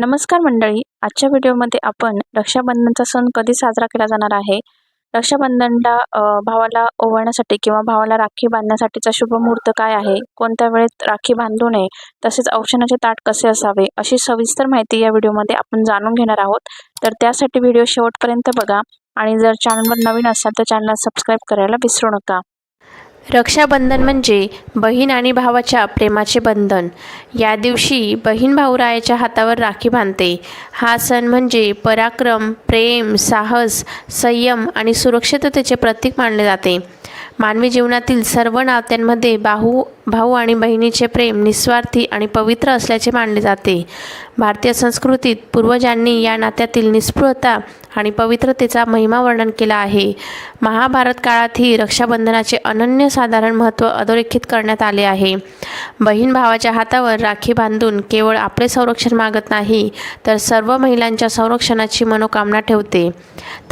नमस्कार मंडळी. आजच्या व्हिडिओमध्ये आपण रक्षाबंधनचा सण कधी साजरा केला जाणार आहे? रक्षाबंधनला भावाला ओवाळण्यासाठी किंवा भावाला राखी बांधण्यासाठीचा शुभ मुहूर्त काय आहे? कोणत्या वेळेत राखी बांधू नये? तसेच औषणाचे ताट कसे असावे? अशी सविस्तर माहिती या व्हिडिओमध्ये आपण जाणून घेणार आहोत. तर त्यासाठी व्हिडिओ शेवटपर्यंत बघा आणि जर चॅनलवर नवीन असाल तर चॅनलला सबस्क्राईब करायला विसरू नका. रक्षाबंधन म्हणजे बहीण आणि भावाच्या प्रेमाचे बंधन. या दिवशी बहीण भाऊरायाच्या हातावर राखी बांधते. हा सण म्हणजे पराक्रम प्रेम साहस संयम आणि सुरक्षिततेचे प्रतीक मानले जाते. मानवी जीवनातील सर्व नात्यांमध्ये भाऊ भाऊ आणि बहिणीचे प्रेम निस्वार्थी आणि पवित्र असल्याचे मानले जाते. भारतीय संस्कृतीत पूर्वजांनी या नात्यातील निस्पृहता आणि पवित्रतेचा महिमा वर्णन केला आहे. महाभारत काळातही रक्षाबंधनाचे अनन्यसाधारण महत्त्व अधोरेखित करण्यात आले आहे. बहीण भावाच्या हातावर राखी बांधून केवळ आपले संरक्षण मागत नाही तर सर्व महिलांच्या संरक्षणाची मनोकामना ठेवते.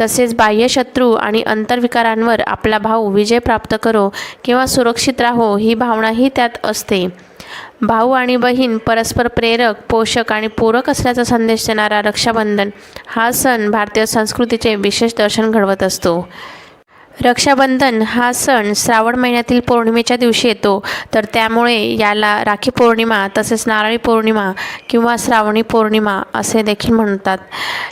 तसेच बाह्य शत्रू आणि अंतर्विकारांवर आपला भाऊ विजय प्राप्त करो किंवा सुरक्षित राहो ही भावनाही त्यात असते. भाऊ आणि बहीण परस्पर प्रेरक पोषक आणि पूरक असल्याचा संदेश देणारा रक्षाबंधन हा सण भारतीय संस्कृतीचे विशेष दर्शन घडवत असतो. रक्षाबंधन हा सण श्रावण महिन्यातील पौर्णिमेच्या दिवशी येतो. तर त्यामुळे याला राखी पौर्णिमा तसेच नारळी पौर्णिमा किंवा श्रावणी पौर्णिमा असे देखील म्हणतात.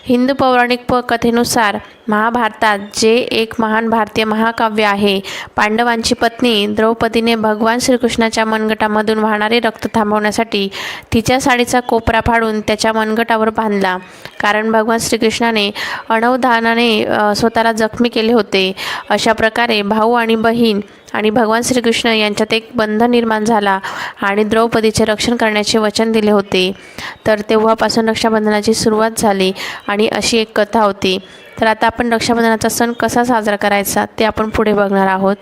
हिंदू पौराणिक प कथेनुसार महाभारतात जे एक महान भारतीय महाकाव्य आहे पांडवांची पत्नी द्रौपदीने भगवान श्रीकृष्णाच्या मनगटामधून वाहणारे रक्त थांबवण्यासाठी तिच्या साडीचा कोपरा फाडून त्याच्या मनगटावर बांधला. कारण भगवान श्रीकृष्णाने अणवधानाने स्वतःला जखमी केले होते. अशा प्रकारे भाऊ आणि बहीण आणि भगवान श्रीकृष्ण यांच्यात एक बंधन निर्माण झाला आणि द्रौपदीचे रक्षण करण्याचे वचन दिले होते. तर तेव्हापासून रक्षाबंधनाची सुरुवात झाली आणि अशी एक कथा होती. तर आता आपण रक्षाबंधनाचा सण कसा साजरा करायचा ते आपण पुढे बघणार आहोत.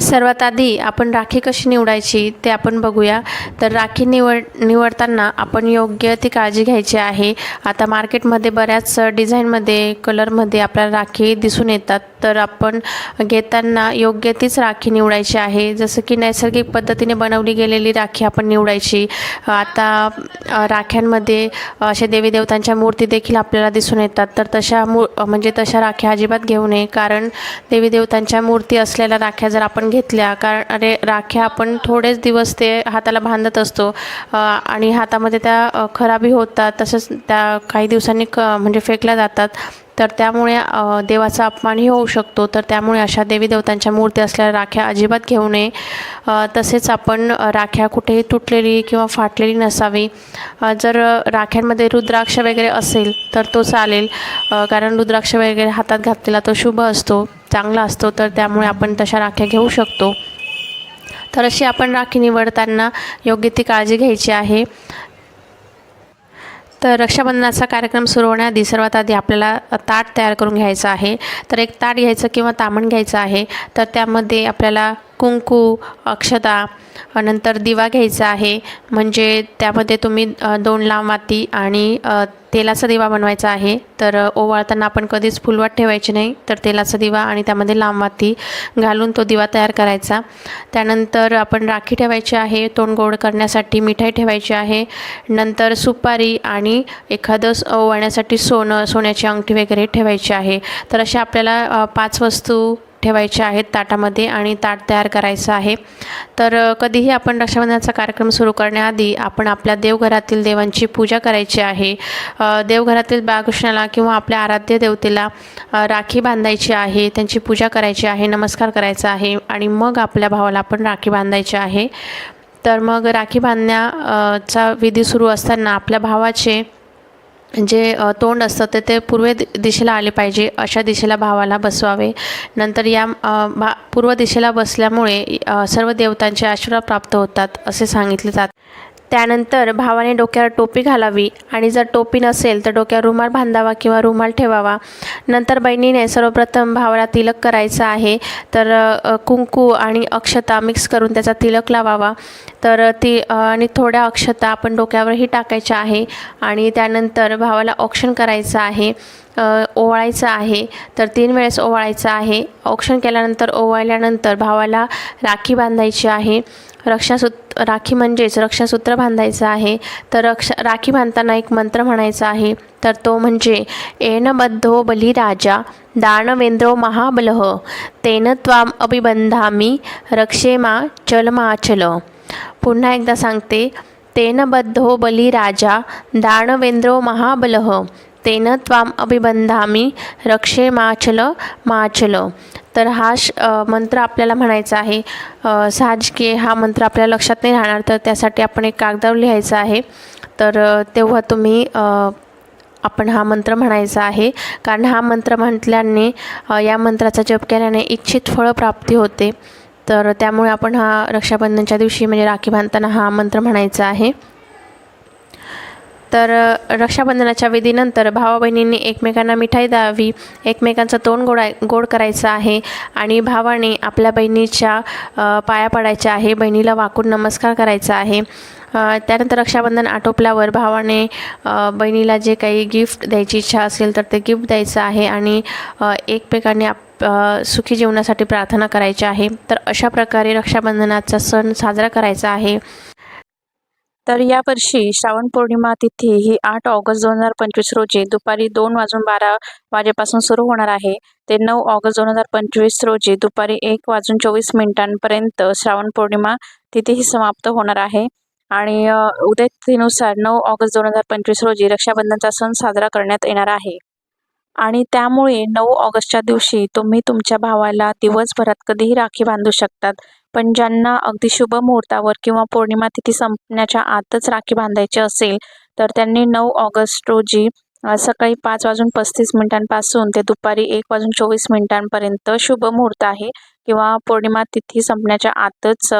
सर्वात आधी आपण राखी कशी निवडायची ते आपण बघूया. तर राखी निवड निवडताना आपण योग्य ती काळजी घ्यायची आहे. आता मार्केटमध्ये बऱ्याच डिझाईनमध्ये कलरमध्ये आपल्याला राखी दिसून येतात. तर आपण घेताना योग्य तीच राखी निवडायची आहे. जसं की नैसर्गिक पद्धतीने बनवली गेलेली राखी आपण निवडायची. आता राख्यांमध्ये अशा देवी देवतांच्या मूर्ती देखील आपल्याला दिसून येतात. तर तशा मू म्हणजे तशा राख्या अजिबात घेऊ नये. कारण देवी देवतांच्या मूर्ती असलेल्या राख्या जर आपण घेतल्या कारण अरे राख्या आपण थोडेच दिवस ते हाताला बांधत असतो आणि हातामध्ये त्या खराबी होतात तसंच त्या काही दिवसांनी क म्हणजे फेकल्या जातात. तर त्यामुळे देवाचा अपमानही होऊ शकतो. तर त्यामुळे अशा देवी देवतांच्या मूर्ती असलेल्या राख्या अजिबात घेऊ नये. तसेच आपण राख्या कुठेही तुटलेली किंवा फाटलेली नसावी. जर राख्यांमध्ये रुद्राक्ष वगैरे असेल तर तो चालेल. कारण रुद्राक्ष वगैरे हातात घातलेला तो शुभ असतो चांगला असतो तर त्यामुळे आपण तशा राख्या घेऊ शकतो. तर अशी आपण राखी निवडताना योग्य ती काळजी घ्यायची आहे. तर रक्षाबंधनाचा कार्यक्रम सुरू होण्याआधी सर्वात आधी आपल्याला ताट तयार करून घ्यायचं आहे. तर एक ताट घ्यायचं किंवा तामण घ्यायचं आहे. तर त्यामध्ये आपल्याला कुंकू अक्षता नंतर दिवा घ्यायचा आहे. म्हणजे त्यामध्ये तुम्ही दोन लांब माती आणि तेलाचा दिवा बनवायचा आहे. तर ओवाळताना आपण कधीच फुलवाट ठेवायची नाही. तर तेलाचा दिवा आणि त्यामध्ये लांब माती घालून तो दिवा तयार करायचा. त्यानंतर आपण राखी ठेवायची आहे. तोंड गोड करण्यासाठी मिठाई ठेवायची आहे. नंतर सुपारी आणि एखादं स- ओवाळण्यासाठी सोनं सोन्याची अंगठी वगैरे ठेवायची आहे. तर अशा आपल्याला पाच वस्तू ठेवायचे आहेत ताटामध्ये आणि ताट तयार करायचं आहे. तर कधीही आपण रक्षाबंधनाचा कार्यक्रम सुरू करण्याआधी आपण आपल्या देवघरातील देवांची पूजा करायची आहे. देवघरातील बाळकृष्णाला किंवा आपल्या आराध्य देवतेला राखी बांधायची आहे त्यांची पूजा करायची आहे नमस्कार करायचा आहे आणि मग आपल्या भावाला आपण राखी बांधायची आहे. तर मग राखी बांधण्याचा विधी सुरू असताना आपल्या भावाचे म्हणजे, जे तोंड असतं ते ते पूर्व दिशेला आले पाहिजे अशा दिशेला भावाला बसवावे. नंतर या भा पूर्व दिशेला बसल्यामुळे सर्व देवतांचे आशीर्वाद प्राप्त होतात असे सांगितले जात त्यानंतर भावाने डोक्यावर टोपी घालावी आणि जर टोपी नसेल तर डोक्यावर रुमाल बांधावा किंवा रुमाल ठेवावा. नंतर बहिणीने सर्वप्रथम भावाला तिलक करायचा आहे तर कुंकू आणि अक्षता मिक्स करून त्याचा तिलक लावावा. तर ती आणि थोड्या अक्षता आपण डोक्यावरही टाकायच्या आहे आणि त्यानंतर भावाला ऑक्शन करायचं आहे ओवाळायचं आहे. तर तीन वेळेस ओवाळायचं आहे. औक्षण केल्यानंतर ओवाळल्यानंतर भावाला राखी बांधायची आहे. रक्षासूत राखी म्हणजेच रक्षासूत्र बांधायचं आहे. तर रक्षा राखी बांधताना एक मंत्र म्हणायचा आहे. तर तो म्हणजे येन बद्धो बलिराजा दानवेंद्रो महाबलः तेन त्वाम अभिबंधामी रक्षेमा चलमाचल. पुन्हा एकदा सांगते तेनबद्धो बलिराजा दानवेंद्रो महाबलः तेन त्वाम अभिबंधामी रक्षे माचल माचल. तर हा श मंत्र आपल्याला म्हणायचा आहे. साहजिके हा मंत्र आपल्या लक्षात नाही राहणार तर त्यासाठी आपण एक कागदावर लिहायचं आहे. तर तेव्हा तुम्ही आपण हा मंत्र म्हणायचा आहे. कारण हा मंत्र म्हटल्याने या मंत्राचा जप केल्याने इच्छित फळप्राप्ती होते. तर त्यामुळे आपण हा रक्षाबंधनच्या दिवशी म्हणजे राखी बांधताना हा मंत्र म्हणायचा आहे. तर रक्षाबंधनाच्या विधीनंतर भावा बहिणींनी एकमेकांना मिठाई द्यावी एकमेकांचं तोंड गोडा गोड करायचं आहे आणि भावाने आपल्या बहिणीच्या पाया पडायच्या आहे बहिणीला वाकून नमस्कार करायचा आहे. त्यानंतर रक्षाबंधन आटोपल्यावर भावाने बहिणीला जे काही गिफ्ट द्यायची इच्छा असेल तर ते गिफ्ट द्यायचं आहे आणि एकमेकांनी आप सुखी जीवनासाठी प्रार्थना करायची आहे. तर अशा प्रकारे रक्षाबंधनाचा सण साजरा करायचा आहे. तर यावर्षी श्रावण पौर्णिमा तिथी ही आठ ऑगस्ट दोन हजार पंचवीस रोजी दुपारी दोन वाजून बारा वाजेपासून सुरू होणार आहे. ते नऊ ऑगस्ट दोन हजार पंचवीस रोजी दुपारी एक वाजून चोवीस मिनिटांपर्यंत श्रावण पौर्णिमा तिथी ही समाप्त होणार आहे. आणि अ, नऊ ऑगस्ट दोन हजार पंचवीस रोजी रक्षाबंधनचा सण साजरा करण्यात येणार आहे. आणि त्यामुळे नऊ ऑगस्टच्या दिवशी तुम्ही तुमच्या भावाला दिवसभरात कधीही राखी बांधू शकतात. पण ज्यांना अगदी शुभ मुहूर्तावर किंवा पौर्णिमा तिथी संपण्याच्या आतच राखी बांधायची असेल तर त्यांनी नऊ ऑगस्ट रोजी सकाळी पाच वाजून पस्तीस मिनिटांपासून ते दुपारी एक वाजून चोवीस मिनिटांपर्यंत शुभ मुहूर्त आहे किंवा पौर्णिमा तिथी संपण्याच्या आतच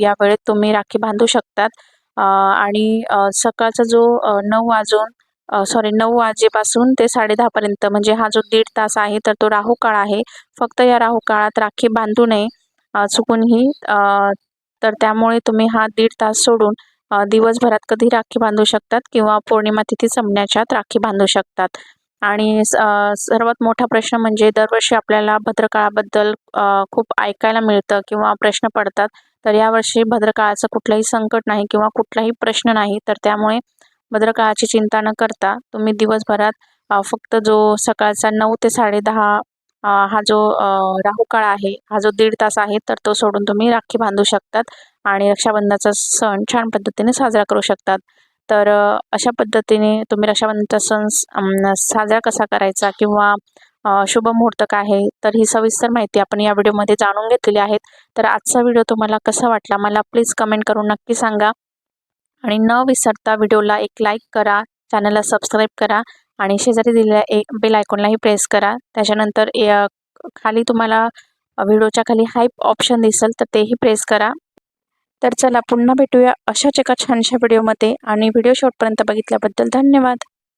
या वेळेत तुम्ही राखी बांधू शकतात. आणि सकाळचा जो नऊ वाजून सॉरी नऊ वाजेपासून ते साडेदहापर्यंत. म्हणजे हा जो दीड तास आहे तर तो राहू काळ आहे. फक्त या राहू काळात राखी बांधू नये चुकूनही तर त्यामुळे तुम्ही हा दीड तास सोडून दिवसभरात कधी राखी बांधू शकतात किंवा पौर्णिमा तिथी संपण्याच्यात राखी बांधू शकतात. आणि सर्वात मोठा प्रश्न म्हणजे दरवर्षी आपल्याला भद्रकाळाबद्दल खूप ऐकायला मिळतं किंवा प्रश्न पडतात तर यावर्षी भद्रकाळाचं कुठलंही संकट नाही किंवा कुठलाही प्रश्न नाही तर त्यामुळे भद्रकाळाची चिंता न करता तुम्ही दिवसभरात फक्त जो सकाळचा नऊ ते साडेदहा हा जो राहुकाळ राहू काळ आहे हा जो दीड तास आहे तर तो सोडून तुम्ही राखी बांधू शकतात आणि रक्षाबंधनाचा सण छान पद्धतीने साजरा करू शकतात. तर अशा पद्धतीने तुम्ही रक्षाबंधनाचा सण साजरा कसा करायचा किंवा शुभ मुहूर्त काय आहे तर ही सविस्तर माहिती आपण या व्हिडिओमध्ये जाणून घेतलेली आहे. तर आजचा व्हिडिओ तुम्हाला कसा वाटला मला प्लीज कमेंट करून नक्की सांगा. आणि न विसरता व्हिडिओला एक लाईक करा चॅनलला सबस्क्राईब करा आणि शेजारी दिलेल्या एक बेल आयकॉनलाही प्रेस करा. त्याच्यानंतर ए- खाली तुम्हाला व्हिडिओच्या खाली हाईप ऑप्शन दिसेल तर तेही प्रेस करा. तर चला पुन्हा भेटूया अशाच एका छानशा व्हिडिओमध्ये आणि व्हिडिओ शॉर्टपर्यंत बघितल्याबद्दल धन्यवाद.